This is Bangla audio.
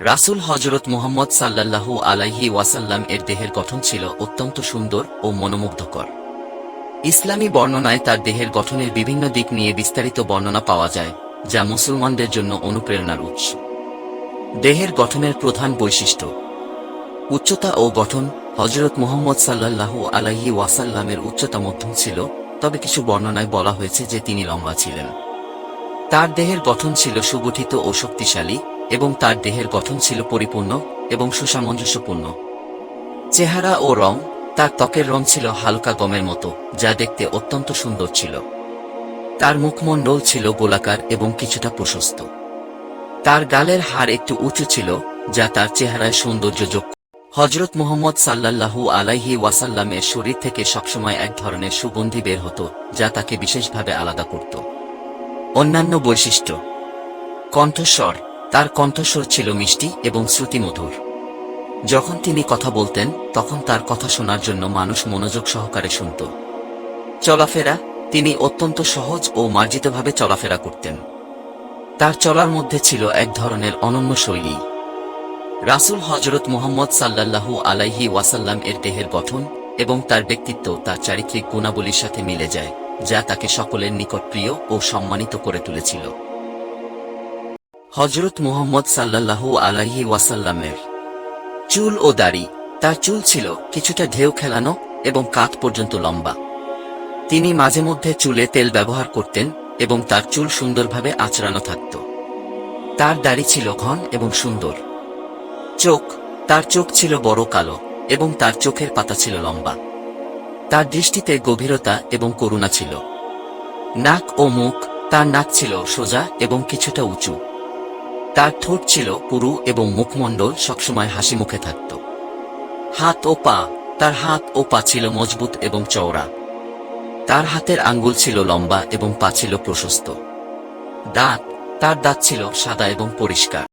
রাসূল হজরত মোহাম্মদ সাল্লাল্লাহু আলাইহি ওয়াসাল্লাম এর দেহের গঠন ছিল অত্যন্ত সুন্দর ও মনোমুগ্ধকর। ইসলামী বর্ণনায় তার দেহের গঠনের বিভিন্ন দিক নিয়ে বিস্তারিত বর্ণনা পাওয়া যায়, যা মুসলমানদের জন্য অনুপ্রেরণার উৎস। দেহের গঠনের প্রধান বৈশিষ্ট্য। উচ্চতা ও গঠন হজরত মুহাম্মদ সাল্লাল্লাহু আলাইহি ওয়াসাল্লামের উচ্চতা মধ্যম ছিল, তবে কিছু বর্ণনায় বলা হয়েছে যে তিনি লম্বা ছিলেন। তার দেহের গঠন ছিল সুগঠিত ও শক্তিশালী, এবং তার দেহের গঠন ছিল পরিপূর্ণ এবং সুসামঞ্জস্যপূর্ণ। চেহারা ও রং, তার ত্বকের রং ছিল হালকা গমের মতো, যা দেখতে অত্যন্ত সুন্দর ছিল। তার মুখমণ্ডল ছিল গোলাকার এবং কিছুটা প্রশস্ত। তার গালের হার একটু উঁচু ছিল, যা তার চেহারায় সৌন্দর্য যোগ হজরত মোহাম্মদ সাল্লাল্লাহু আলাইহি ওয়াসাল্লামের শরীর থেকে সবসময় এক ধরনের সুগন্ধি বের হতো, যা তাকে বিশেষভাবে আলাদা করত। অন্যান্য বৈশিষ্ট্য। কণ্ঠস্বর, তার কণ্ঠস্বর ছিল মিষ্টি এবং শ্রুতিমধুর। যখন তিনি কথা বলতেন, তখন তার কথা শোনার জন্য মানুষ মনোযোগ সহকারে শুনত। চলাফেরা, তিনি অত্যন্ত সহজ ও মার্জিতভাবে চলাফেরা করতেন। তার চলার মধ্যে ছিল এক ধরনের অনন্য শৈলী। রাসূল হজরত মুহাম্মদ সাল্লাল্লাহু আলাইহি ওয়াসাল্লাম এর দেহের গঠন এবং তার ব্যক্তিত্ব তার চারিত্রিক গুণাবলীর সাথে মিলে যায়। যা তাকে সকলের নিকট প্রিয় ও সম্মানিত করে তুলেছিল। হজরত মুহাম্মদ সাল্লাল্লাহু আলাইহি ওয়াসাল্লামের চুল ও দাড়ি, তার চুল ছিল কিছুটা ঢেউ খেলানো এবং কাত পর্যন্ত লম্বা। তিনি মাঝে মধ্যে চুলে তেল ব্যবহার করতেন এবং তার চুল সুন্দরভাবে আঁচড়ানো থাকত। তার দাড়ি ছিল ঘন এবং সুন্দর। চোখ, তার চোখ ছিল বড় কালো এবং তার চোখের পাতা ছিল লম্বা। তার দৃষ্টিতে গভীরতা এবং করুণা ছিল। নাক ও মুখ, তার নাক ছিল সোজা এবং কিছুটা উঁচু। তার ঠোঁট ছিল পুরু এবং মুখমণ্ডল সবসময় হাসি মুখে থাকত। হাত ও পা, তার হাত ও পা ছিল মজবুত এবং চওড়া। তার হাতের আঙ্গুল ছিল লম্বা এবং পা ছিল প্রশস্ত। দাঁত, তার দাঁত ছিল সাদা এবং পরিষ্কার।